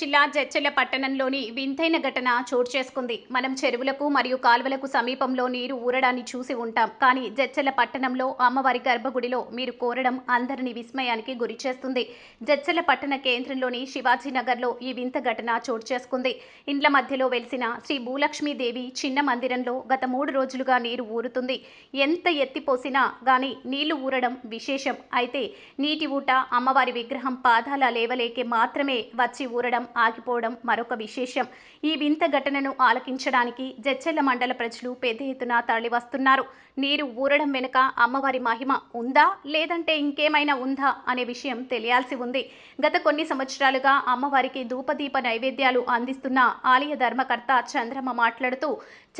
జిల్లా జడ్చెల పట్టణంలోని వింతైన ఘటన చోటు చేసుకుంది. మనం చెరువులకు మరియు కాలువలకు సమీపంలో నీరు ఊరడాన్ని చూసి ఉంటాం. కానీ జడ్చెల పట్టణంలో అమ్మవారి గర్భగుడిలో మీరు కోరడం అందరిని విస్మయానికి గురి చేస్తుంది. జడ్చెల పట్టణ కేంద్రంలోని శివాజీనగర్లో ఈ వింత ఘటన చోటు చేసుకుంది. ఇండ్ల మధ్యలో వెలిసిన శ్రీ భూలక్ష్మీదేవి చిన్న మందిరంలో గత మూడు రోజులుగా నీరు ఊరుతుంది. ఎంత ఎత్తిపోసినా గాని నీళ్ళు ఊరడం విశేషం. అయితే నీటి ఊట అమ్మవారి విగ్రహం పాదాల లేవలేకే మాత్రమే పచ్చి ఊరడం ఆగిపోవడం మరొక విశేషం. ఈ వింత ఘటనను ఆలకించడానికి జడ్చెల్ల మండల ప్రజలు పెద్ద ఎత్తున తరలివస్తున్నారు. నీరు ఊరడం వెనుక అమ్మవారి మహిమ ఉందా? లేదంటే ఇంకేమైనా ఉందా? అనే విషయం తెలియాల్సి ఉంది. గత కొన్ని సంవత్సరాలుగా అమ్మవారికి ధూపదీప నైవేద్యాలు అందిస్తున్న ఆలయ ధర్మకర్త చంద్రమ్మ మాట్లాడుతూ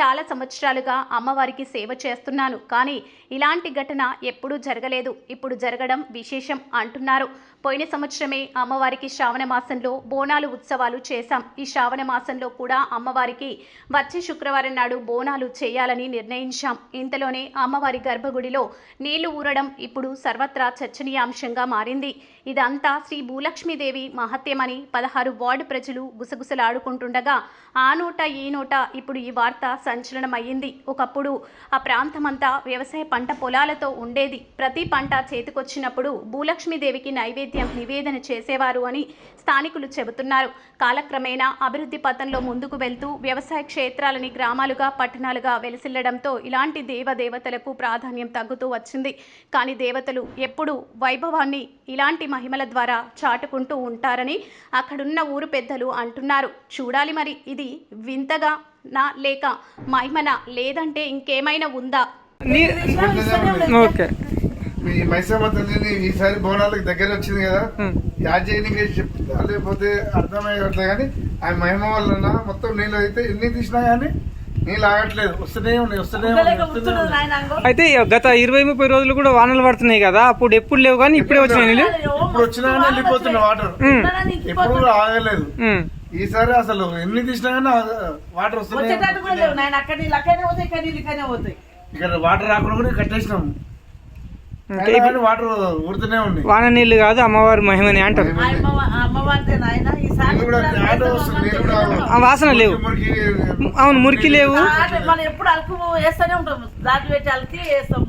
చాలా సంవత్సరాలుగా అమ్మవారికి సేవ చేస్తున్నాను. కానీ ఇలాంటి ఘటన ఎప్పుడూ జరగలేదు. ఇప్పుడు జరగడం విశేషం అంటున్నారు. పోయిన సంవత్సరమే అమ్మవారికి శ్రావణ మాసంలో బోనాలు ఉత్సవాలు చేశాం. ఈ శ్రావణ మాసంలో కూడా అమ్మవారికి వచ్చే శుక్రవారం నాడు బోనాలు చేయాలని నిర్ణయించాం. ఇంతలోనే అమ్మవారి గర్భగుడిలో నీళ్ళు ఊరడం ఇప్పుడు సర్వత్రా చర్చనీయాంశంగా మారింది. ఇదంతా శ్రీ భూలక్ష్మీదేవి మహత్యమని పదహారు వార్డు ప్రజలు గుసగుసలాడుకుంటుండగా ఆ నోట ఈ నోట ఇప్పుడు ఈ వార్త సంచలనమయ్యింది. ఒకప్పుడు ఆ ప్రాంతమంతా వ్యవసాయ పంట పొలాలతో ఉండేది. ప్రతి పంట చేతికొచ్చినప్పుడు భూలక్ష్మీదేవికి నైవేద్యం నివేదన చేసేవారు అని స్థానికులు చెబుతున్నారు. కాలక్రమేణా అభివృద్ధి పథంలో ముందుకు వెళ్తూ వ్యవసాయ క్షేత్రాలని గ్రామాలుగా పట్టణాలుగా వెలసిల్లడంతో ఇలాంటి దేవదేవతలకు ప్రాధాన్యం తగ్గుతూ వచ్చింది. కానీ దేవతలు ఎప్పుడూ వైభవాన్ని ఇలాంటి మహిమల ద్వారా చాటుకుంటూ ఉంటారని అక్కడున్న ఊరు పెద్దలు అంటున్నారు. చూడాలి మరి ఇది వింతగా నా లేక మహిమన? లేదంటే ఇంకేమైనా ఉందా? ఓకే. ఈ మైసమ్మ తల్లిని ఈసారి బోనాలకు దగ్గర వచ్చింది కదా. యాడ్ చేయడానికి చెప్తా లేకపోతే అర్థమయ్యట్లే కానీ ఆ మహిమ వలన మొత్తం నీళ్ళు అయితే ఎన్ని తీసినా కానీ నీళ్ళు ఆగట్లేదు. వస్తూనే ఉన్నాయి వస్తూనే ఉన్నాయి. అయితే గత ఇరవై ముప్పై రోజులు కూడా వానలు పడుతున్నాయి కదా అప్పుడు ఎప్పుడు లేవు కానీ ఇప్పుడే వచ్చినాయి నీళ్ళు? ఇప్పుడు వచ్చినా కానీ వెళ్ళిపోతున్న వాటర్. ఎప్పుడు కూడా ఆగలేదు. ఈసారి అసలు ఎన్ని తీసినా కానీ వాటర్ వస్తూనే వచ్చేటట్టు కూడా లేవు ఉన్నాయి. నాయన. అక్కడ నీళ్ళు అక్కడనే పోతాయి. ఇక్కడ వాటర్ రాకుండా కూడా కట్టేసినాం ఇంకా అయినా ఇప్పుడు కానీ వాటర్ ఊరుతూనే ఉన్నాయి వాన నీళ్ళు కాదు అమ్మవారి మహిమని అంటారు. వాసన లేవు. అవును మురికి లేవు. ఎప్పుడు అలుకు వేస్తూనే ఉంటాం. దాటి పెట్టి అలికి వేస్తాం.